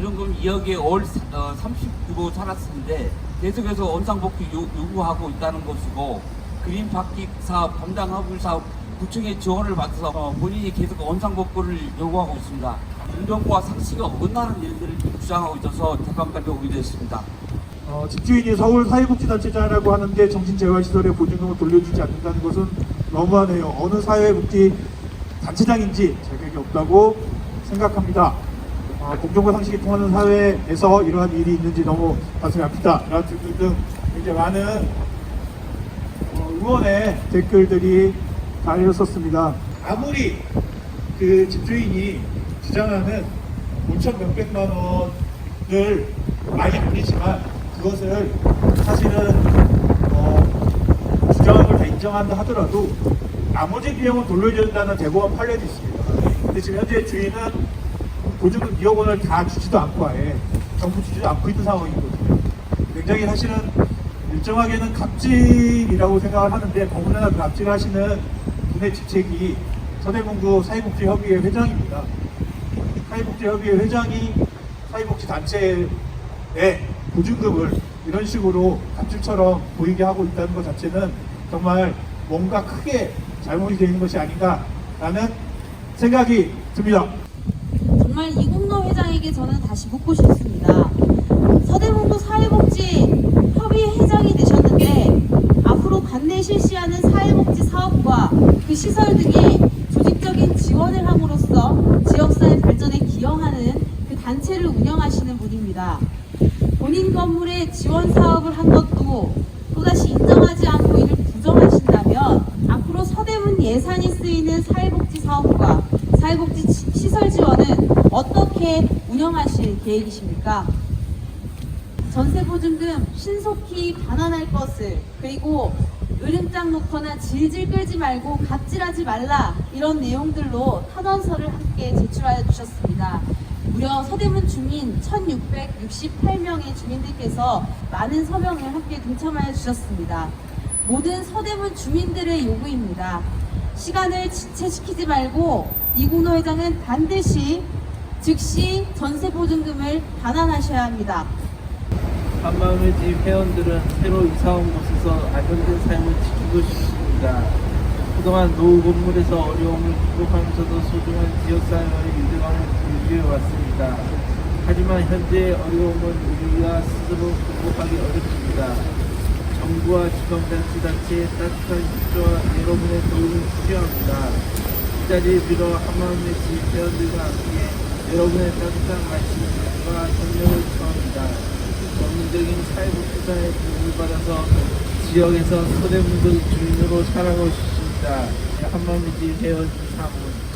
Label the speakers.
Speaker 1: 보증금 2억에 월 39로 살았는데 계속해서 원상복귀 요- 요구하고 있다는 것이고 그린파키 사업, 담당 화물 사업 구청의 지원을 받아서 어, 본인이 계속 원상복구를 요구하고 있습니다. 공정과 상식이 어긋나는 일들을 주장하고 있어서 재판까지 오게 됐습니다.
Speaker 2: 어, 집주인이 서울 사회복지단체장이라고 하는데 정신재활시설에 보증금을 돌려주지 않는다는 것은 너무하네요. 어느 사회복지 단체장인지 자격이 없다고 생각합니다. 어, 공정과 상식이 통하는 사회에서 이러한 일이 있는지 너무 가슴이 아프다. 등등 굉장히 많은 어, 응원의 댓글들이 달렸었습니다. 아무리 그 집주인이 주장하는 5천 몇백만 원을 많이 아니지만 그것을 사실은 어, 주장한 걸 다 인정한다 하더라도 나머지 비용은 돌려줘야 된다는 대법원 판례도 있습니다. 근데 지금 현재 주인은 보증금 2억 원을 다 주지도 않고 아예 정부 주지도 않고 있는 상황이거든요. 굉장히 사실은 일정하게는 갑질이라고 생각을 하는데 더군다나 그 갑질을 하시는 분의 직책이 서대문구 사회복지협의회 회장입니다. 사회복지협의회 회장이 사회복지단체에 보증금을 이런 식으로 갑질처럼 보이게 하고 있다는 것 자체는 정말 뭔가 크게 잘못이 되는 것이 아닌가라는 생각이 듭니다.
Speaker 3: 정말 이국노 회장에게 저는 다시 묻고 싶습니다. 서대문구 사회복지 협의회 회장이 되셨는데 앞으로 관내 실시하는 사회복지 사업과 그 시설 등에 조직적인 지원을 함으로써 지역사회 발전에 기여하는 그 단체를 운영하시는 분입니다. 본인 건물에 지원 사업을 한 것도 또다시 인정하지 않고 이를 부정하신다면 앞으로 서대문 예산이 쓰이는 사회복지 사업과 사회복지 지- 시설 지원은 어떻게 운영하실 계획이십니까? 전세보증금 신속히 반환할 것을 그리고 으름장 놓거나 질질 끌지 말고 갑질하지 말라 이런 내용들로 탄원서를 함께 제출하여 주셨습니다. 무려 서대문 주민 1668명의 주민들께서 많은 서명을 함께 동참하여 주셨습니다. 모든 서대문 주민들의 요구입니다. 시간을 지체시키지 말고 이국노 회장은 반드시 즉시 전세 보증금을 반환하셔야 합니다.
Speaker 4: 한마음의 집 회원들은 새로 이사 온 곳에서 안정된 삶을 지키고 싶습니다. 그동안 노후 건물에서 어려움을 극복하면서도 소중한 지역사회와의 유대감을 유지해 왔습니다. 하지만 현재의 어려움은 우리가 스스로 극복하기 어렵습니다. 정부와 지방자치단체의 따뜻한 협조와 여러분의 도움이 필요합니다. 이 자리에 빌어 한마음의 집 회원들과 함께 여러분의 따뜻한 말씀과 협력을 청합니다. 전문적인 사회복지사의 도움을 받아서 지역에서 서대문구 주민으로 살아가고 싶습니다. 한마음의 집 회원 이상훈